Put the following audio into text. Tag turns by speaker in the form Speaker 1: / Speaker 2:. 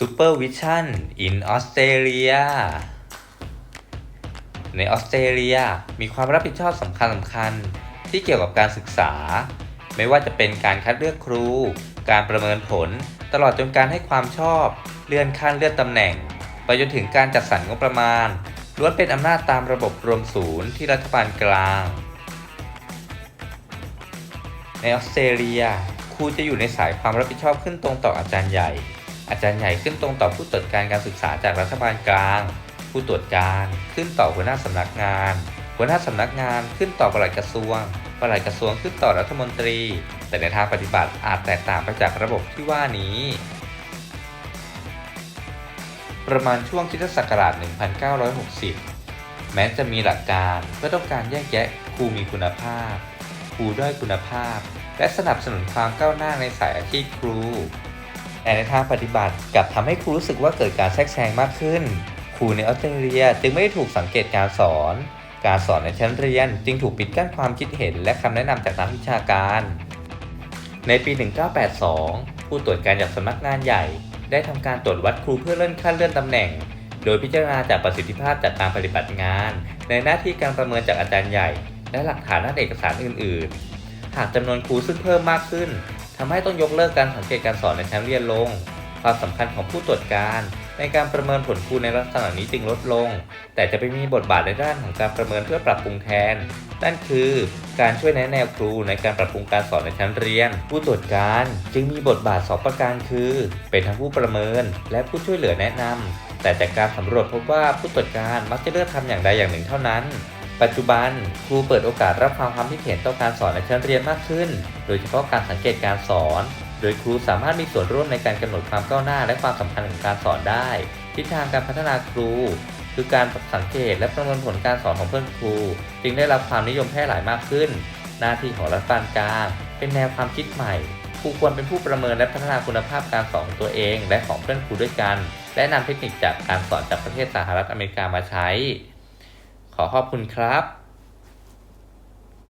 Speaker 1: Supervision in Australia ในออสเตรเลียมีความรับผิดชอบสำคัญสำคัญที่เกี่ยวกับการศึกษา ไม่ว่าจะเป็นการคัดเลือกครู การประเมินผล ตลอดจนการให้ความชอบ เลื่อนขั้นเลื่อนตำแหน่ง ไปจนถึงการจัดสรรงบประมาณล้วนเป็นอำนาจตามระบบรวมศูนย์ที่รัฐบาลกลาง ในออสเตรเลียครูจะอยู่ในสายความรับผิดชอบขึ้นตรงต่ออาจารย์ใหญ่ อาจารย์ใหญ่ขึ้นตรงต่อผู้ตรวจการการศึกษาจากรัฐบาลกลาง ผู้ตรวจการขึ้นต่อหัวหน้าสำนักงาน หัวหน้าสำนักงานขึ้นต่อปลัดกระทรวงปลัดกระทรวงขึ้นต่อรัฐมนตรี แต่ในทางปฏิบัติอาจแตกต่างไปจากระบบที่ว่านี้ ประมาณช่วงคริสตศักราช 1960 แม้จะมีหลักการเพื่อต้องการแยกแยะครูมีคุณภาพ ครูด้อยคุณภาพ และสนับสนุนความก้าวหน้าในสายอาชีพครู แต่ในทางปฏิบัติกลับทำให้ครูรู้สึกว่าเกิดการแทรกแซงมากขึ้น ครูในออสเตรเลียจึงไม่ได้ถูกสังเกตการสอน การสอนในชั้นเรียนจึงถูกปิดกั้นความคิดเห็นและคำแนะนำจากนักวิชาการ ในปี 1982 ผู้ตรวจการจากสำนักงานใหญ่ ได้ทำการตรวจวัดครูเพื่อเลื่อนขั้นเลื่อนตำแหน่ง โดยพิจารณาจากประสิทธิภาพจากการปฏิบัติงาน ในหน้าที่การประเมินจากอาจารย์ใหญ่ และหลักฐานด้านเอกสารอื่น ๆ หากจำนวนครูซึ่งเพิ่มมากขึ้น ทำให้ต้องยกเลิกการสังเกตการสอนในชั้นเรียนลง ความสำคัญของผู้ตรวจการ ในการประเมินผลครูในลักษณะนี้จึงลดลง แต่จะไปมีบทบาทในด้านของการประเมินเพื่อปรับปรุงแทน นั่นคือการช่วยแนะแนวครูในการปรับปรุงการสอนในชั้นเรียน ผู้ตรวจการจึงมีบทบาทสองประการคือ เป็นทั้งผู้ประเมิน และผู้ช่วยเหลือแนะนำแต่จากการสำรวจพบว่าผู้ตรวจการมักจะเลือกทำอย่างใดอย่างหนึ่งเท่านั้น ปัจจุบันครูเปิดโอกาสรับฟังความคิดเห็นต่อการสอนในชั้นเรียนมากขึ้น โดยเฉพาะการสังเกตการสอน โดยครูสามารถมีส่วนร่วมในการกำหนดความก้าวหน้าและความสำคัญของการสอนได้ ทิศทางการพัฒนาครู คือการสังเกตและประเมินผลการสอนของเพื่อนครู จึงได้รับความนิยมแพร่หลายมากขึ้น หน้าที่ของรัฐบาลกลางเป็นแนวความคิดใหม่ครูควรเป็นผู้ประเมินและพัฒนาคุณภาพการสอนของตัวเอง และของเพื่อนครูด้วยกัน และนำเทคนิคจากการสอนจากประเทศสหรัฐอเมริกามาใช้ ขอขอบคุณครับ